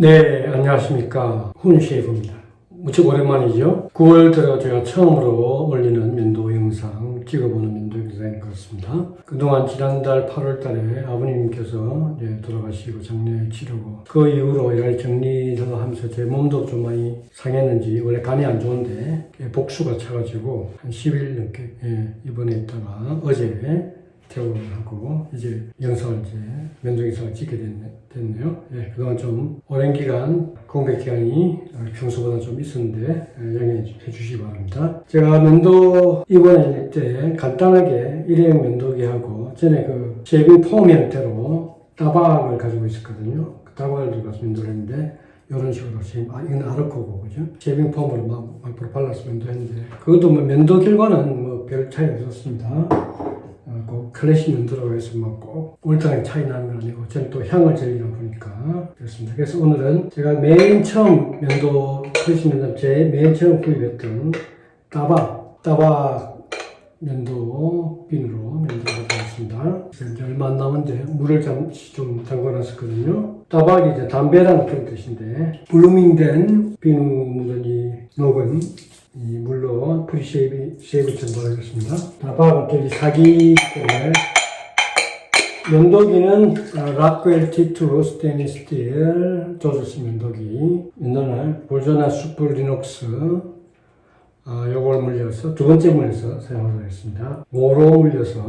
네, 안녕하십니까. 훈쉐이프입니다. 무척 오랜만이죠. 9월 들어 제가 처음으로 올리는 면도 영상, 찍어보는 면도 영상인 것 같습니다. 그동안 지난달 8월 달에 아버님께서 이제 돌아가시고 장례 치르고 그 이후로 가지 정리를 하면서 제 몸도 좀 많이 상했는지 원래 간이 안 좋은데 복수가 차가지고 한 10일 넘게 예, 입원해 있다가 어제 퇴원을 하고 이제 영상을 이제 면접 영상을 찍게 됐네, 됐네요. 예, 그동안 좀 오랜 기간 공백 기간이 어, 평소보다 좀 있었는데 예, 양해해 주시기 바랍니다. 제가 면도 입원할 때 간단하게 일회용 면도기 하고 전에 그 쉐이빙 폼 형태로 따박을 가지고 있었거든요. 그 따박을 들고 면도를 했는데 이런 식으로 지금 아 이건 아르코고 그죠? 쉐이빙 폼으로 막 앞으로 발라서 면도했는데 그것도 뭐 면도 결과는 뭐 별 차이 없었습니다. 어, 꼭 클래식 해서 막꼭 올드하게 차이 나는 건 아니고 저는 또 향을 즐기다 보니까 그렇습니다. 그래서 오늘은 제가 맨 처음 면도 클래식 면도 제맨 처음 구입했던 따박 따박 면도 하고 있습니다. 그래서 이제 얼마 안 남았는데 물을 잠시 좀 담궈놨었거든요. 따박이 이제 담배라는 뜻인데 블루밍된 비누 묻은이 녹은 이 물로 프리쉐이브 쉐이브 전달하겠습니다. 따박은 또이 사기 때문에. 면도기는 어, 락웰 T2 스테인리스 스틸 조저스 면도기. 면도날 볼조나 슈퍼 리녹스. 어, 요걸 물려서 두 번째 물려서 사용하도록 하겠습니다. 모로 물려서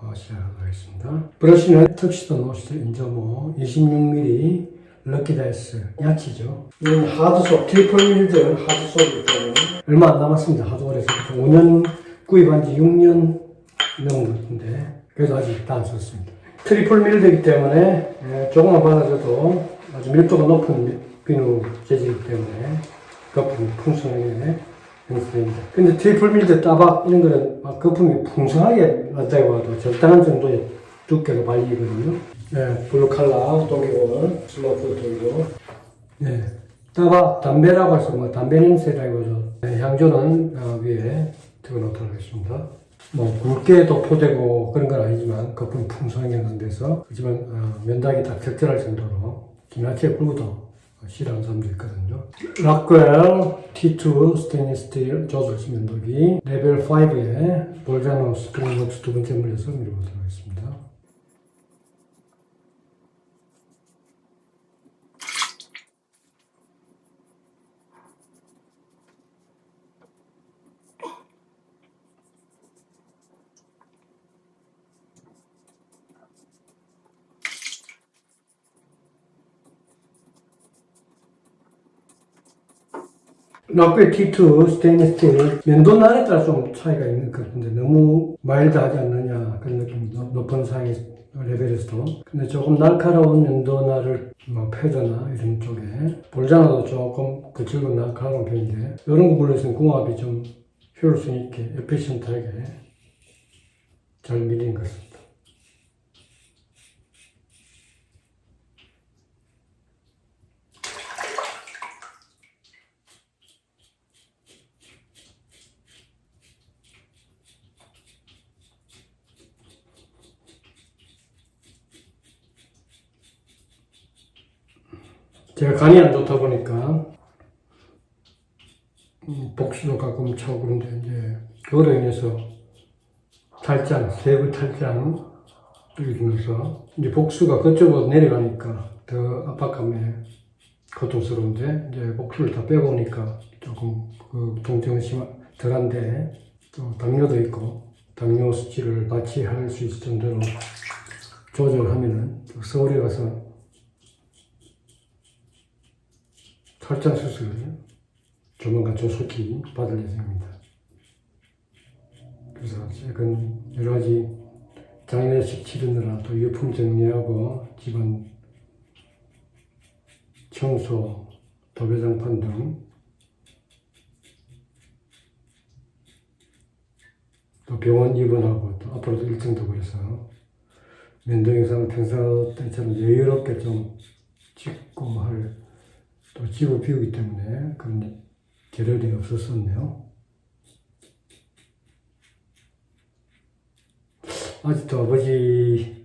어, 시작하도록 하겠습니다. 브러쉬는 턱시도 노시드 인저모. 26mm 럭키다이스 야치죠. 이건 하드소 트리플 밀드 하드소이기 때문에 얼마 안 남았습니다. 하드 오래서 5년 구입한 지 6년 넘은 것 같은데 그래도 아직 다 안 썼습니다. 트리플 밀드이기 때문에 예, 조금만 발라줘도 아주 밀도가 높은 비누 재질이기 때문에 거품이 풍성하게 형성됩니다. 근데 트리플 밀드 따박 이런 거는 막 거품이 풍성하게 났다고 해도 적당한 정도의 두께로 발리거든요. 네, 블루 칼라 독이고 슬로프 독이고 네, 따박 담배라고 해서 뭐 담배 냄새라고 하죠. 네, 향조는 어, 위에 적어놓도록 하겠습니다. 뭐 굵게 도포되고 그런 건 아니지만 거품 풍성하게 연상돼서 하지만 어, 면닥이 딱 적절할 정도로 지나치게 굵어도 싫어하는 사람도 있거든요. 락웰 T2 스테인리스 스틸 조절스 면도기 레벨 5에 볼자노 스프링록스 두 번째 물려서 밀어보도록 하겠습니다. 락벨 T2 스테인리스 스틸 면도 날에 따라 좀 차이가 있는 것 같은데 너무 마일드하지 않느냐 그런 느낌이 높- 높은 사이 레벨에서도 근데 조금 날카로운 면도 날을 뭐 패드나 이런 쪽에 볼자나도 조금 거칠고 날카로운 편인데 이런 거 불러서는 궁합이 좀 효율성 있게 에피션트하게 잘 밀린 것 같습니다. 제가 간이 안 좋다 보니까 음, 복수도 가끔 차고 그런데 이제 그거로 인해서 탈장, 세부 탈장 일으키면서 이제 복수가 그쪽으로 내려가니까 더 압박감에 고통스러운데 이제 복수를 다 빼고 오니까 조금 그 통증은 심 덜한데 또 당뇨도 있고 당뇨 수치를 마취할 수 있을 정도로 조절하면은 또 서울에 가서 탈장 수술을 조만간 조속히 받을 예정입니다. 그래서 최근 여러 가지 장례식 치르느라 또 유품 정리하고 집안 청소, 도배장판 등 또 병원 입원하고 또 앞으로도 일정도 그래서 면도 영상을 평소 때처럼 여유롭게 좀 찍고 할 또 집을 비우기 때문에 그런 계렬이 없었었네요. 아직도 아버지께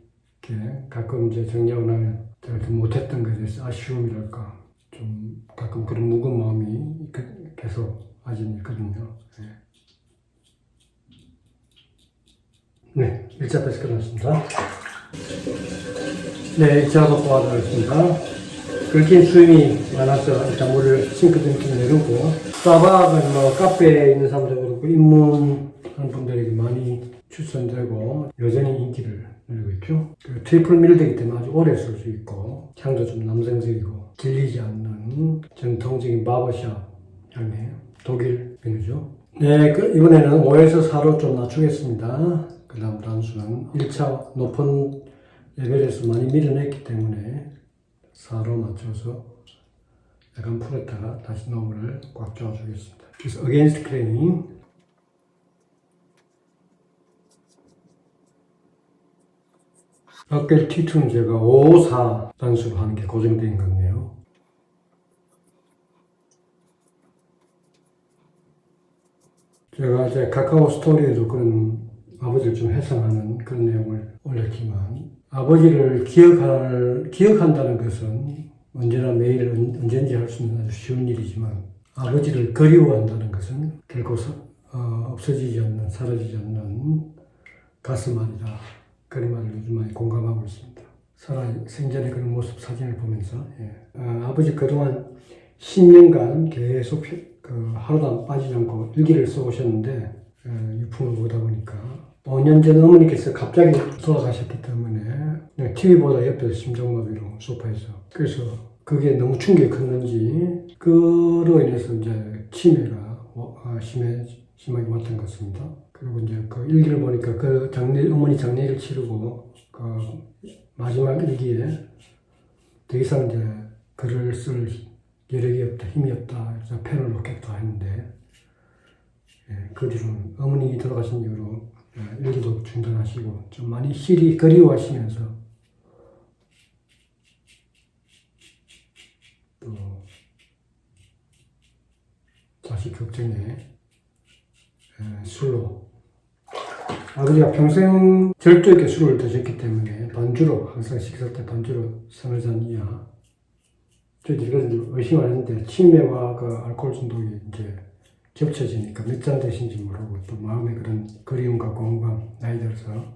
가끔 이제 정리하고 나면 제가 좀 못했던 것에 대해서 아쉬움이랄까 좀 가끔 그런 무거운 마음이 그- 계속 아직 있거든요. 네, 네 1차 패스 끝났습니다. 네, 2차 독보하도록 하겠습니다. 긁힌 수임이 많아서 일단 물을 싱크대 좀 내리고 스타벅은 뭐 카페에 있는 사람도 그렇고 입문하는 분들에게 많이 추천되고 여전히 인기를 누리고 있죠. 그 트리플 밀되기 때문에 아주 오래 쓸 수 있고 향도 좀 남성적이고 질리지 않는 전통적인 바버샵 향이에요. 독일 비누죠. 네, 그 이번에는 5에서 4로 좀 낮추겠습니다. 그 다음 단수는 1차 높은 레벨에서 많이 밀어냈기 때문에 4로 맞춰서 약간 풀었다가 다시 너무를 꽉 조아주겠습니다. 그래서 against cleaning 어깨 T2는 제가 5, 4 단수로 하는 게 고정된 거네요. 제가 이제 카카오 스토리에도 그런 아버지를 좀 해상하는 그런 내용을 올렸지만 아버지를 기억할, 기억한다는 것은 언제나 매일 언- 언제든지 할 수 있는 아주 쉬운 일이지만 아버지를 그리워한다는 것은 결코 서- 어, 없어지지 않는 사라지지 않는 가슴앓이다. 그런 말을 요즘 많이 공감하고 있습니다. 살아 생전의 그런 모습 사진을 보면서 예. 어, 아버지 그동안 10년간 계속 피- 그 하루도 안 빠지지 않고 일기를 써오셨는데 어, 유품을 보다 보니까 5년 전 어머니께서 갑자기 돌아가셨기 때문에 TV보다 옆에서 심장마비로 소파에서 그래서 그게 너무 충격이 컸는지 그로 인해서 이제 치매가 어, 아, 심해 심하게 왔던 것 같습니다. 그리고 이제 그 일기를 보니까 그 장례 어머니 장례를 치르고 그 마지막 일기에 더 이상 이제 글을 쓸 여력이 없다, 힘이 없다, 그래서 펜을 놓겠다 했는데 예, 그 뒤로는 어머니 돌아가신 이후로 예, 일기도 중단하시고 좀 많이 시리 그리워하시면서 또 자식 걱정에 예, 술로. 아버지가 평생 절도 있게 술을 드셨기 때문에 반주로 항상 식사 때 반주로 서너 잔 이하. 저희들이 의심하는데 치매와 그 알코올 중독이 이제 겹쳐지니까 몇잔 드신지 모르고 또 마음에 그런 그리움과 공감 나이 들어서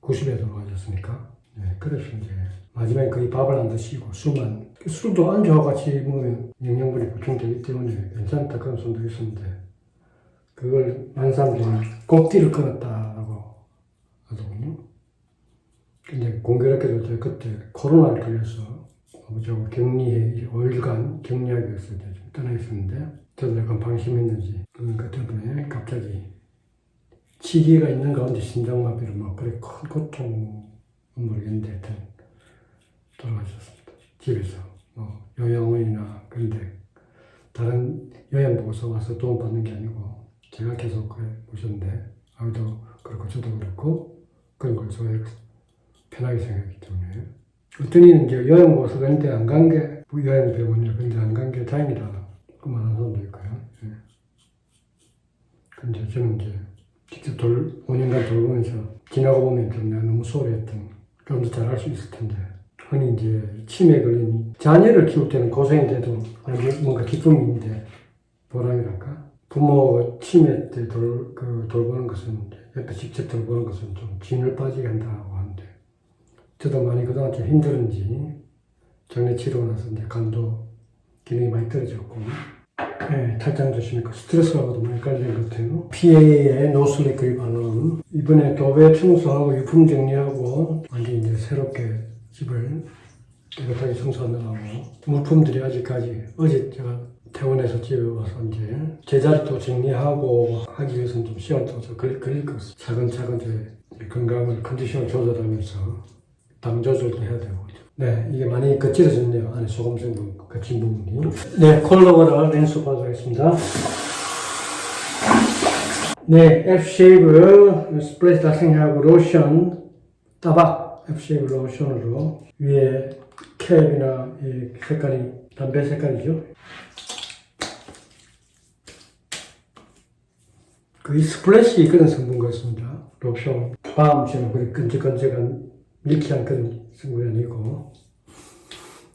90에 돌아가셨으니까 네, 그래서 이제 마지막에 거의 밥을 안 드시고 술만 그 술도 안주와 같이 먹으면 영양분이 보충되기 때문에 괜찮다 그런 손도 있었는데 그걸 많은 사람들이 꼭지를 끊었다라고 하더군요. 근데 공교롭게도 제가 그때 코로나를 걸려서 아버지하고 격리에 5일간 격리하기 위해서 이제 좀 떠나 있었는데 약간 방심했는지 그러니까 때문에 갑자기 치기가 있는 가운데 심장마비로 막 그래 큰 고통은 모르겠는데 하여튼 돌아가셨습니다. 집에서 뭐 요양원이나 그런데 다른 요양보고서 와서 도움받는 게 아니고 제가 계속 그래 모셨는데 아무도 그렇고 저도 그렇고 그런 걸 저에 편하게 생각했기 때문에. 어떤 이는 이제 요양보고서 근데 안 간게 요양병원이라 근데 안 간 게 다행이다 그 사람도 있고요? 예. 근데 저는 이제 직접 돌, 5년간 돌보면서 지나고 보면 좀 내가 너무 소홀했던 그럼 더 잘할 수 있을 텐데. 흔히 이제 치매 걸린 자녀를 키울 때는 고생인데도 아니, 뭔가 기쁨인데 보람이랄까? 부모 치매 때 돌, 그 돌보는 것은 옆에 직접 돌보는 것은 좀 진을 빠지게 한다고 하는데 저도 많이 그동안 좀 힘들은지 장례 치르고 나서 이제 간도 기능이 많이 떨어졌고 네, 탈장 조심했고 스트레스하고도 많이 깔린 것 같아요. PA의 노슬리 그립하는 이번에 도배 청소하고 유품 정리하고 완전 이제 새롭게 집을 깨끗하게 청소하느라고 물품들이 아직까지 어제 제가 퇴원해서 집에 와서 이제 제자리도 정리하고 하기 위해서는 좀 시간도 좀 걸릴, 것 같아요. 차근차근 제 건강을 컨디션을 조절하면서 당 조절도 해야 되고 네, 이게 많이 거칠어졌네요. 안에 소금성도 거친 부분이. 네, 콜로버를 랜스업하도록 하겠습니다. 네, F쉐이브 스프레스 달성하고 로션 따박 F쉐이브 로션으로 위에 캡이나 이 색깔이 담배 색깔이죠. 거의 스플래시 그런 성분 같습니다. 로션 밤처럼 그렇게 끈적끈적한 밀키한 그런 아니고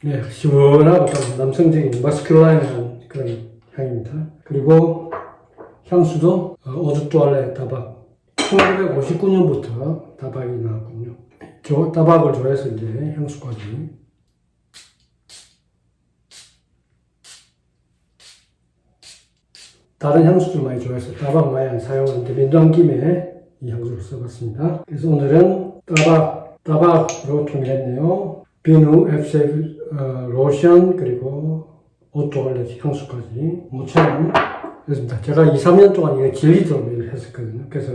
네, 시원하고 좀 남성적인 마스큘라인한 그런 향입니다. 그리고 향수도 어, 오주 또알레 다박 1959년부터 다박이 나왔군요. 저 다박을 좋아해서 이제 향수까지 다른 향수들 많이 좋아해서 다박 많이 안 사용하는데 민도한 김에 이 향수를 써봤습니다. 그래서 오늘은 따박, 따박으로 통일했네요. 비누, 앱셀, 어, 로션, 그리고 오토알레 향수까지 모처럼 했습니다. 제가 2, 3년 동안 이거 질리도록 일을 했었거든요. 그래서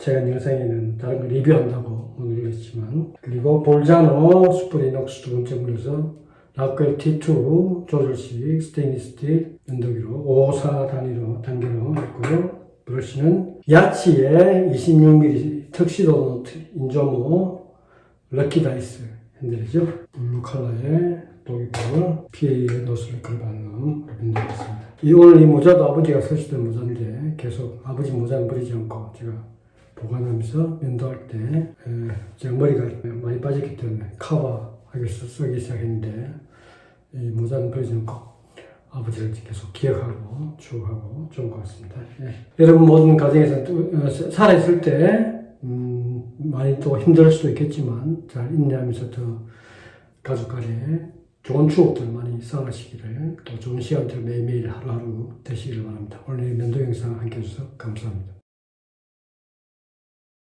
제가 영상에는 다른 거 리뷰한다고 오늘 했지만 그리고 볼자노 슈퍼리녹스 두 번째 물에서 라클 T2 조절식 스테인리스 스틸 면도기로 5사 단위로 단계로 했고요. 브러쉬는 야치의 26mm 턱시도 노트 인조모 럭키다이스 핸들이죠. 블루 컬러의 독이볼 PA의 노스를 걸어받는 면도기였습니다. 이 오늘 이 모자도 아버지가 쓰시던 모자인데 계속 아버지 모자는 버리지 않고 제가 보관하면서 면도할 때 에, 제가 머리가 많이 빠졌기 때문에 커버하기 쓰기 시작했는데 이 모자는 버리지 않고 아버지를 계속 기억하고 추억하고 좋은 것 같습니다. 예. 여러분 모든 가정에서 또, 어, 사- 살아있을 때 음, 많이 또 힘들 수도 있겠지만 잘 인내하면서 더 가족 간에 좋은 추억들 많이 쌓으시기를 또 좋은 시간들 매일매일 하루하루 되시기를 바랍니다. 오늘 면도 영상 함께 해주셔서 감사합니다.